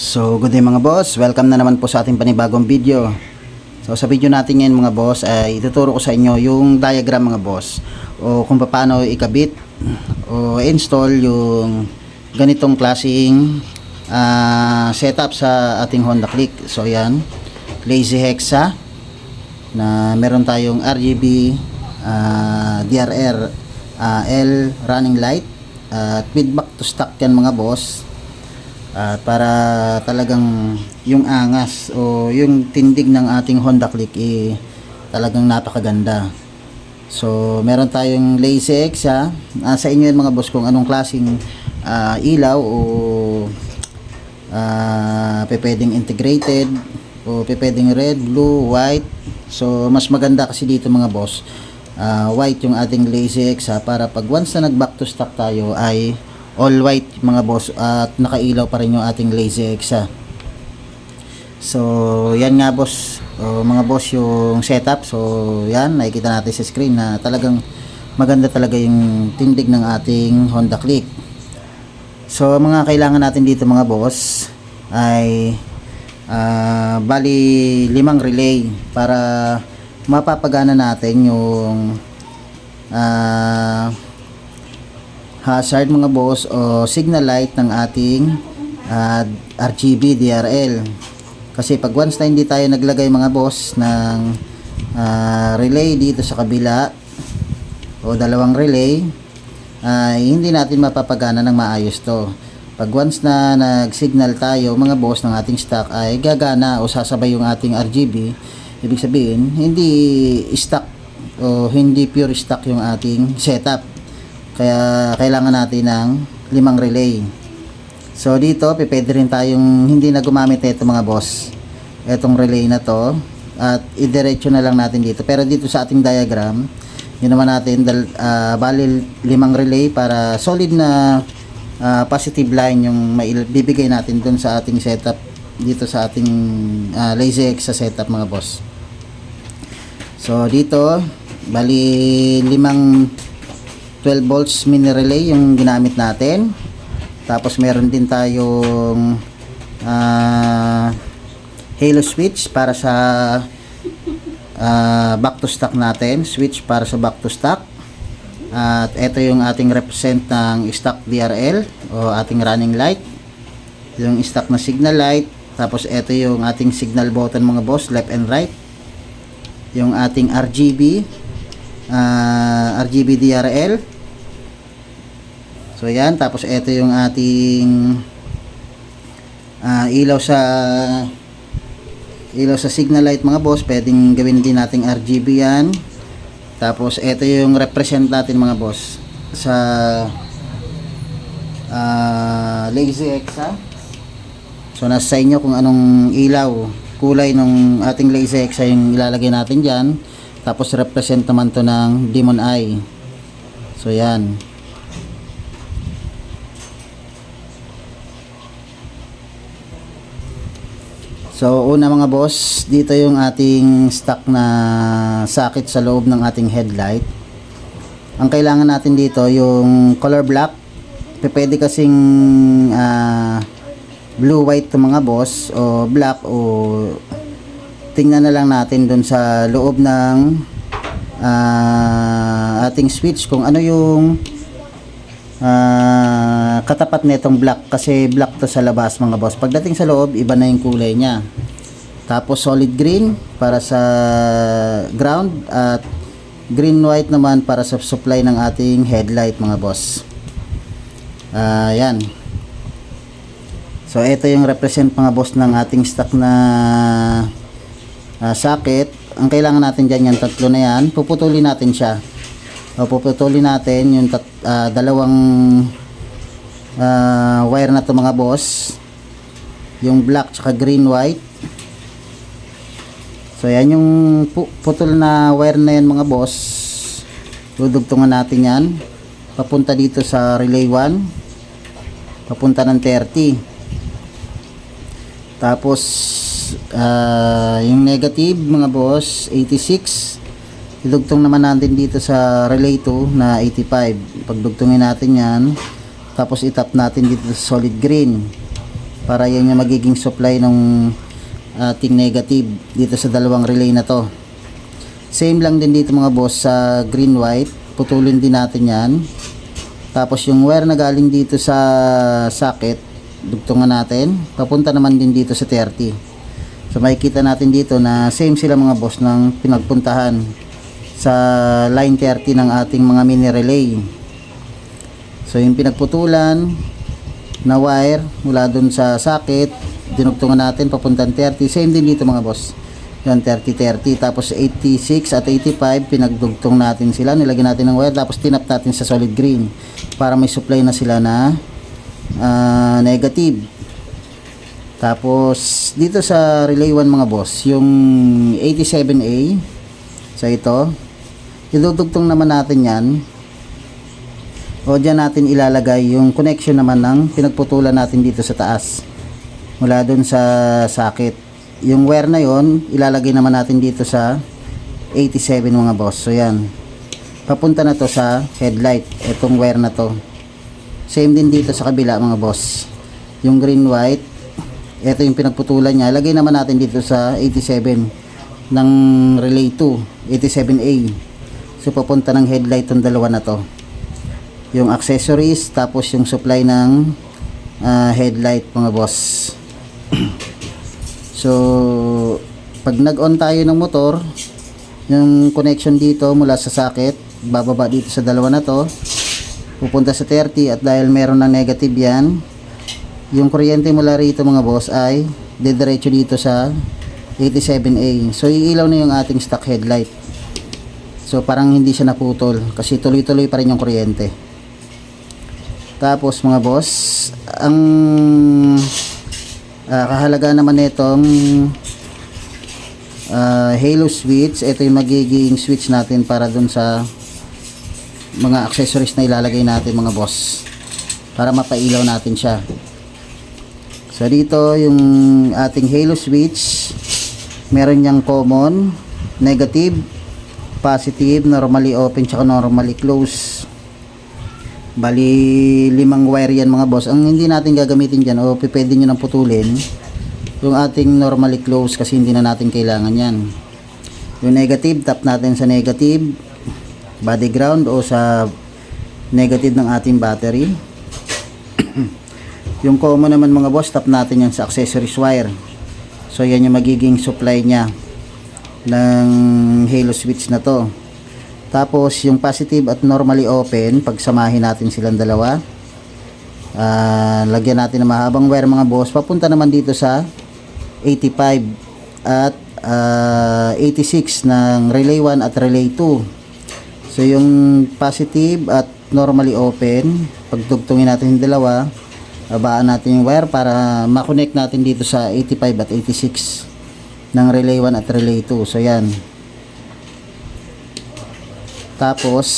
So, good day mga boss. Welcome na naman po sa ating panibagong video. So, sa video natin ngayon mga boss, ay ituturo ko sa inyo yung diagram mga boss. O kung paano ikabit o install yung ganitong klaseng ah, setup sa ating Honda Click. So, yan. Lazy Hexa na meron tayong RGB, ah, DRR, ah, L running light at with back to stock yan mga boss at para talagang yung angas o yung tindig ng ating Honda Click eh, talagang napakaganda. So, meron tayong lazy X ha. Nasa inyo yan mga boss kung anong klaseng ah, ilaw o ah, pe pwedeng integrated o pwedeng red, blue, white. So, mas maganda kasi dito mga boss. ah, white yung ating lazy ha, para pag once na nag back to stock tayo ay all white mga boss at nakailaw pa rin yung ating lazy ha. So, yan nga boss, O, mga boss yung setup. So, yan, nakikita natin sa screen na talagang maganda talaga yung tindig ng ating Honda Click. So, mga kailangan natin dito mga boss ay ah, bali limang relay para mapapagana natin yung ah, hazard mga boss o signal light ng ating ah, RGB DRL. Kasi pag once na hindi tayo naglagay mga boss ng ah, relay dito sa kabila o dalawang relay ay hindi natin mapapagana ng maayos to. Pag once na nag-signal tayo mga boss ng ating stock ay gagana o sasabay yung ating RGB, ibig sabihin hindi stock o hindi pure stock yung ating setup. Kaya kailangan natin ng limang relay. So dito, pwede rin tayong hindi na gumamit nito mga boss. Etong relay na to at idiretso na lang natin dito. Pero dito sa ating diagram, yun naman natin dal, ah, bali limang relay para solid na ah, positive line yung maibibigay natin dun sa ating setup dito sa ating ah, lazy X sa setup mga boss. So dito, bali limang 12 volts mini relay yung ginamit natin. Tapos meron din tayong ah, halo switch para sa ah, back to stock natin. Switch para sa back to stock. At ito yung ating represent ng stock DRL o ating running light. Yung stock na signal light. Tapos ito yung ating signal button mga boss, left and right. Yung ating RGB, ah, RGB DRL. So yan, tapos ito yung ating ah, ilaw sa ilaw sa signal light mga boss, pwedeng gawin din nating RGB yan. Tapos ito yung represent natin mga boss sa ah, Lazy ha. So nasa sa inyo kung anong ilaw, kulay ng ating Lazy ay yung ilalagay natin diyan. Tapos represent naman to ng Demon Eye. So yan. So una mga boss, dito yung ating stock na sakit sa loob ng ating headlight. Ang kailangan natin dito yung color black. Pwede kasing ah, blue white to mga boss o black o tingnan na lang natin dun sa loob ng ah, ating switch kung ano yung ah, katapat nitong black kasi black to sa labas mga boss. Pagdating sa loob iba na yung kulay niya. Tapos solid green para sa ground at green white naman para sa supply ng ating headlight mga boss. Ah yan so ito yung represent mga boss ng ating stock na ah, socket. Ang kailangan natin dyan yung tatlo na yan puputulin natin siya. O puputulin natin yung tat, ah, dalawang ah, wire na to mga boss. Yung black tsaka green white. So yan yung pu- putol na wire na yan mga boss. Dudugtungan natin yan. Papunta dito sa relay 1 papunta ng 30 tapos ah, yung negative mga boss 86 idugtong naman natin dito sa relay 2 na 85 pagdugtungin natin yan tapos itap natin dito sa solid green para yan yung magiging supply ng ating negative dito sa dalawang relay na to. Same lang din dito mga boss sa green white. Putulin din natin yan. Tapos yung wire na galing dito sa socket dugtungan natin. Papunta naman din dito sa 30 so makikita natin dito na same sila mga boss ng pinagpuntahan sa line 30 ng ating mga mini relay so yung pinagputulan na wire mula dun sa socket dinugtungan natin papuntang 30 same din dito mga boss. Yan 30-30 tapos 86 at 85 pinagdugtong natin sila. Nilagyan natin ng wire tapos tinap natin sa solid green para may supply na sila na ah, negative. Tapos dito sa relay 1 mga boss yung 87A sa ito idudugtong naman natin yan o dyan natin ilalagay yung connection naman ng pinagputulan natin dito sa taas. Mula dun sa socket. Yung wire na yon ilalagay naman natin dito sa 87 mga boss. So yan. Papunta na to sa headlight itong wire na to. Same din dito sa kabila mga boss. Yung green white ito yung pinagputulan niya. Lagay naman natin dito sa 87 ng relay 2 87A so papunta ng headlight tong dalawa na to yung accessories tapos yung supply ng ah, headlight mga boss. So pag nag-on tayo ng motor yung connection dito mula sa socket bababa dito sa dalawa na to pupunta sa 30 at dahil meron na negative yan yung kuryente mula rito mga boss ay didiretso dito sa 87A so iilaw na yung ating stock headlight. So parang hindi siya naputol kasi tuloy-tuloy pa rin yung kuryente tapos mga boss ang ah, kahalaga naman nitong ah, halo switch ito yung magiging switch natin para dun sa mga accessories na ilalagay natin mga boss para mapailaw natin siya. So dito yung ating halo switch meron niyang common negative positive normally open tsaka normally close bali limang wire yan mga boss. Ang hindi natin gagamitin dyan o pwede nyo nang putulin yung ating normally close kasi hindi na natin kailangan yan. Yung negative tap natin sa negative body ground o sa negative ng ating battery. Yung common naman mga boss tap natin yan sa accessories wire. So yan yung magiging supply nya ng halo switch na to tapos yung positive at normally open pagsamahin natin silang dalawa. Ah, lagyan natin ng mahabang wire mga boss. Papunta naman dito sa 85 at ah, 86 ng relay 1 at relay 2 so yung positive at normally open pagdugtungin natin yung dalawa babaan natin yung wire para makonect natin dito sa 85 at 86 ng relay 1 at relay 2 so yan tapos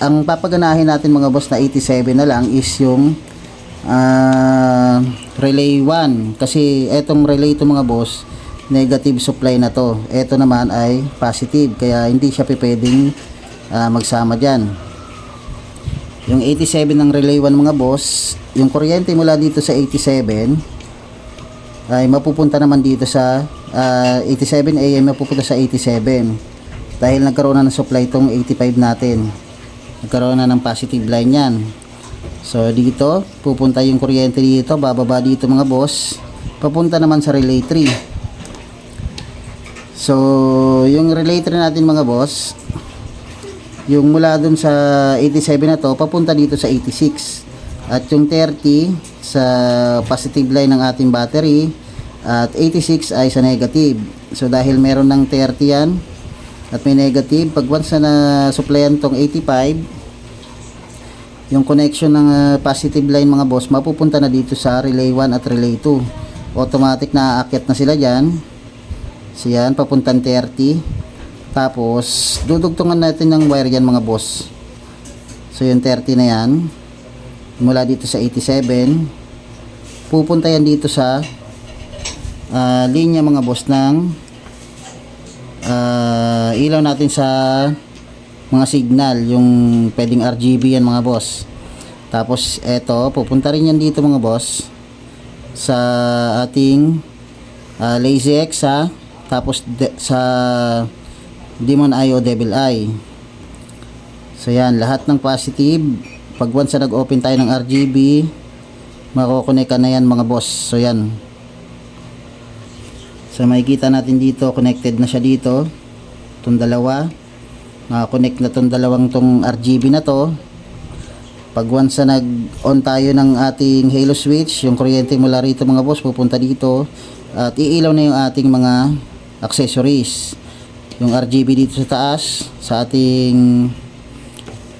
ang papaganahin natin mga boss na 87 na lang is yung ah, relay 1 kasi etong relay to mga boss negative supply na to. Eto naman ay positive kaya hindi siya pwedeng ah, magsama dyan. Yung 87 ng relay 1 mga boss yung kuryente mula dito sa 87 ay mapupunta naman dito sa ah, 87 AM mapupunta sa 87 dahil nagkaroon na ng supply itong 85 natin. Nagkaroon na ng positive line yan. So dito pupunta yung kuryente dito. Bababa dito mga boss. Papunta naman sa relay 3 so yung relay 3 natin mga boss yung mula dun sa 87 na to papunta dito sa 86 at yung 30 sa positive line ng ating battery at 86 ay sa negative. So dahil meron ng 30 yan at may negative. Pag once na supplyan tong 85 yung connection ng ah, positive line mga boss mapupunta na dito sa relay 1 at relay 2 automatic na aakyat na sila dyan. So yan papuntang 30 tapos dudugtungan natin ng wire yan mga boss. So yung 30 na yan mula dito sa 87 pupunta yan dito sa ah, linya mga boss ng ah, ilaw natin sa mga signal yung pwedeng RGB yan mga boss tapos eto pupunta rin yan dito mga boss sa ating ah, lazy X ha. Tapos de- sa demon eye o devil eye. So yan, lahat ng positive. Pag once na nag-open tayo ng RGB, makokonek ka na yan mga boss. So yan. So makikita natin dito, connected na siya dito. Itong dalawa. Nakakonect na itong dalawang tong RGB na to. Pag once na nag-on tayo ng ating halo switch, yung kuryente mula rito mga boss, pupunta dito. At iilaw na yung ating mga accessories. Yung RGB dito sa taas, sa ating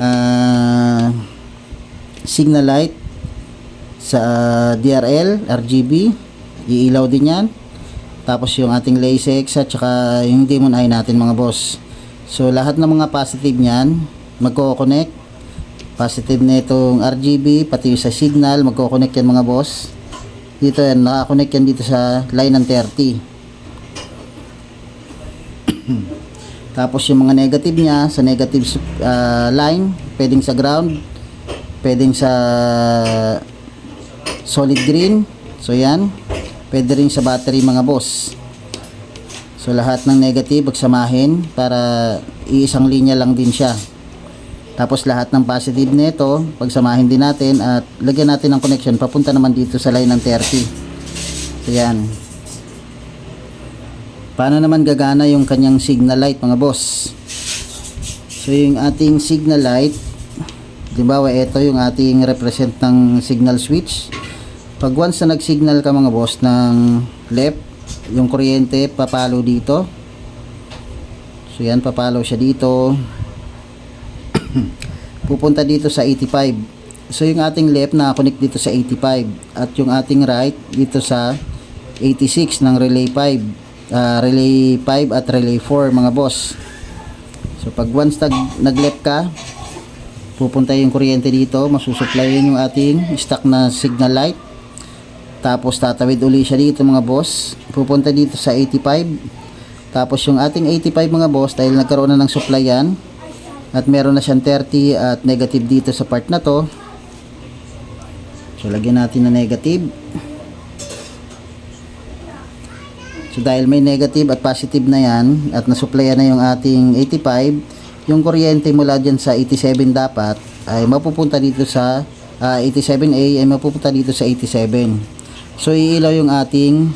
ah, signal light sa DRL, RGB, iilaw din yan. Tapos yung ating LASIX at saka yung demon eye natin mga boss. So lahat ng mga positive niyan magko-connect. Positive na itong RGB pati sa signal magko-connect yan mga boss. Dito yan, nakakonect yan dito sa line ng 30. Tapos yung mga negative niya sa negative ah, line, pwedeng sa ground, pwedeng sa solid green. So yan. Pwede rin sa battery mga boss. So lahat ng negative pagsamahin para iisang linya lang din siya. Tapos lahat ng positive nito, pagsamahin din natin at lagyan natin ng connection papunta naman dito sa line ng 30. So yan. Paano naman gagana yung kanyang signal light mga boss? So yung ating signal light, Halimbawa, ito yung ating represent ng signal switch. Pag once na nag-signal ka mga boss ng left, yung kuryente papalo dito. So yan, papalo siya dito. Pupunta dito sa 85. So yung ating left na connect dito sa 85 at yung ating right dito sa 86 ng relay 5. Ah, relay 5 at relay 4 mga boss. So pag once nag, nag-left ka, pupunta yung kuryente dito, masusuplayan yung ating stock na signal light. Tapos tatawid uli siya dito mga boss. Pupunta dito sa 85. Tapos yung ating 85 mga boss dahil nagkaroon na ng supply yan at meron na siyang 30 at negative dito sa part na to. So lagyan natin na negative. So dahil may negative at positive na yan at nasupplyan na yung ating 85, yung kuryente mula dyan sa 87 dapat ay mapupunta dito sa ah, 87A ay mapupunta dito sa 87. So iilaw yung ating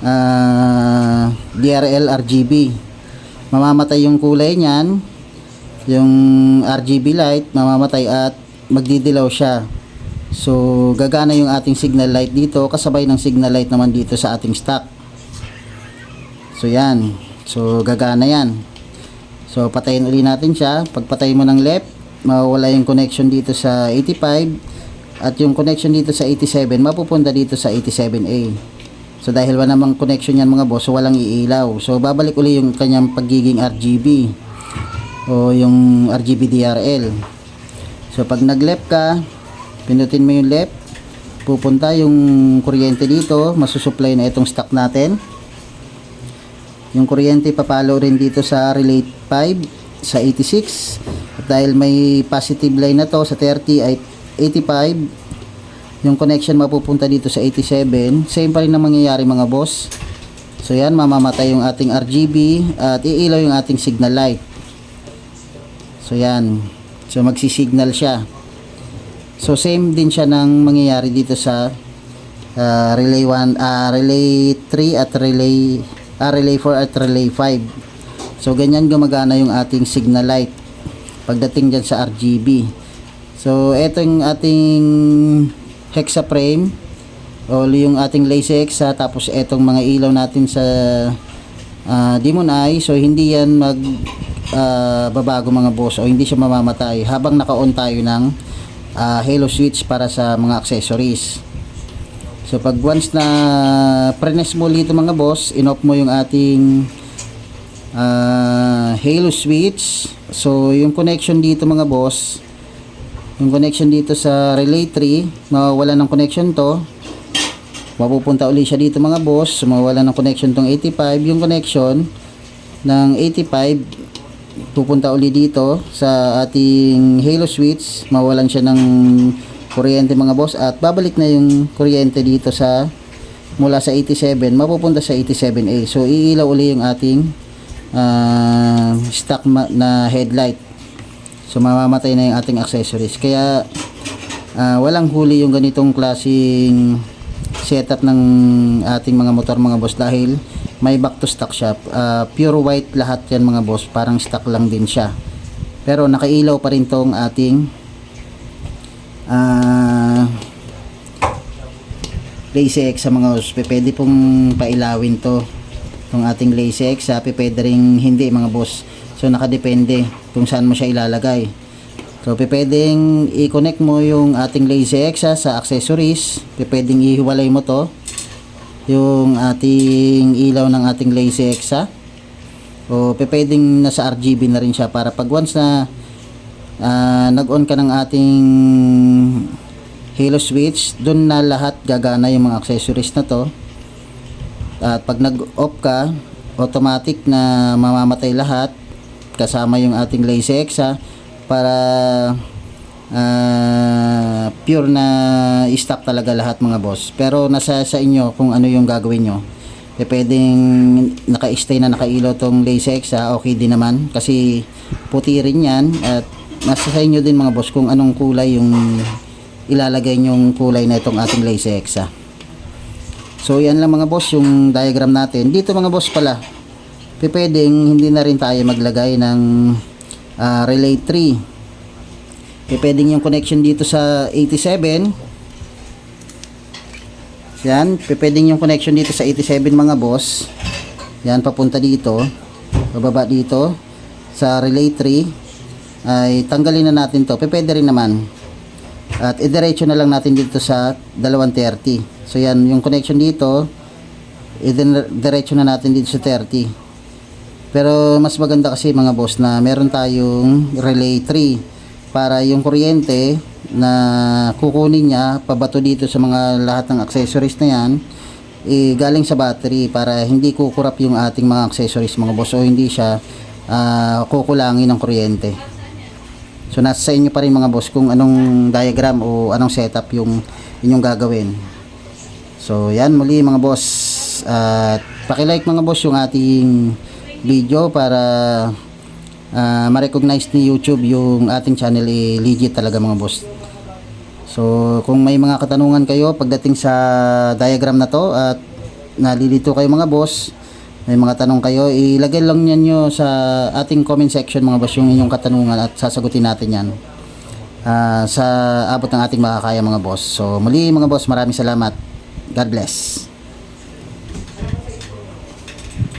ah, DRL RGB. Mamamatay yung kulay niyan, yung RGB light mamamatay at magdidilaw siya. So gagana yung ating signal light dito kasabay ng signal light naman dito sa ating stock. So yan. So gagana yan. So patayin uli natin siya. Pagpatay mo ng left, mawawala yung connection dito sa 85 at yung connection dito sa 87 mapupunta dito sa 87A. So dahil wala namang connection yan mga boss, so walang iilaw. So babalik uli yung kanyang pagiging RGB o yung RGB DRL. So pag nag-left ka, pinutin mo yung left, pupunta yung kuryente dito, masusupply na itong stock natin. Yung kuryente papalo rin dito sa relay 5 sa 86. At dahil may positive line na to sa 30 ay 85. Yung connection mapupunta dito sa 87. Same pa rin ang mangyayari mga boss. So yan, mamamatay yung ating RGB at iilaw yung ating signal light. So yan. So magsisignal siya. So same din siya ng mangyayari dito sa ah, relay 1, ah, relay 3 at relay ah, relay 4 at relay 5. So ganyan gumagana yung ating signal light pagdating dyan sa RGB. So ito yung ating hexa frame o yung ating lace hexa tapos etong mga ilaw natin sa ah, demon eye so hindi yan mag ah, babago mga boss o hindi siya mamamatay habang naka-on tayo ng ah, halo switch para sa mga accessories. So pag once na prenes mo dito mga boss, in-off mo yung ating ah, halo switch. So yung connection dito mga boss, yung connection dito sa relay 3, mawawala ng connection to. Mapupunta uli siya dito mga boss, mawawala ng connection tong 85. Yung connection ng 85 pupunta uli dito sa ating halo switch mawalan siya ng kuryente mga boss. At babalik na yung kuryente dito sa mula sa 87 mapupunta sa 87A so iilaw uli yung ating ah, stock na headlight so mamamatay na yung ating accessories. Kaya ah, walang huli yung ganitong klaseng setup ng ating mga motor mga boss dahil may back to stock siya. Ah, pure white lahat yan mga boss. Parang stock lang din siya. Pero nakailaw pa rin tong ating ah lazy X sa mga boss. Pwede pong pailawin to tong ating X. Sa pwede ring hindi mga boss so nakadepende kung saan mo siya ilalagay. So pwedeng i-connect mo yung ating lazy ha, sa accessories. Pwedeng ihiwalay mo to yung ating ilaw ng ating lazy ha. o pwedeng nasa RGB na rin siya para pag once na ah, nag-on ka ng ating halo switch doon na lahat gagana yung mga accessories na to. At pag nag-off ka automatic na mamamatay lahat kasama yung ating lazy X para ah, pure na stop talaga lahat mga boss. Pero nasa sa inyo kung ano yung gagawin nyo. Eh, pwedeng naka-stay na nakailaw tong lazy X okay din naman. Kasi puti rin yan. At nasa sa inyo din mga boss kung anong kulay yung ilalagay nyong kulay na itong ating lazy X so yan lang mga boss yung diagram natin. Dito mga boss pala pwedeng hindi na rin tayo maglagay ng ah, relay 3 pe- pwedeng yung connection dito sa 87 yan pwedeng yung connection dito sa 87 mga boss. Yan papunta dito. Bababa dito sa relay 3 ay tanggalin na natin to. Pwede rin naman. At idiretso na lang natin dito sa 230. So yan, yung connection dito, idiretso na natin dito sa 30. Pero mas maganda kasi mga boss na meron tayong relay 3 para yung kuryente na kukunin niya pabato dito sa mga lahat ng accessories na yan eh, galing sa battery para hindi kukurap yung ating mga accessories mga boss o hindi siya ah, kukulangin ng kuryente. So nasa sa inyo pa rin mga boss kung anong diagram o anong setup yung inyong gagawin. So yan muli mga boss at paki-like mga boss yung ating video para ah, ma-recognize ni YouTube yung ating channel eh, legit talaga mga boss. So kung may mga katanungan kayo pagdating sa diagram na to at nalilito kayo mga boss, may mga tanong kayo, ilagay lang yan nyo sa ating comment section mga boss yung inyong katanungan at sasagutin natin yan ah, sa abot ng ating makakaya mga boss. So muli mga boss, maraming salamat. God bless.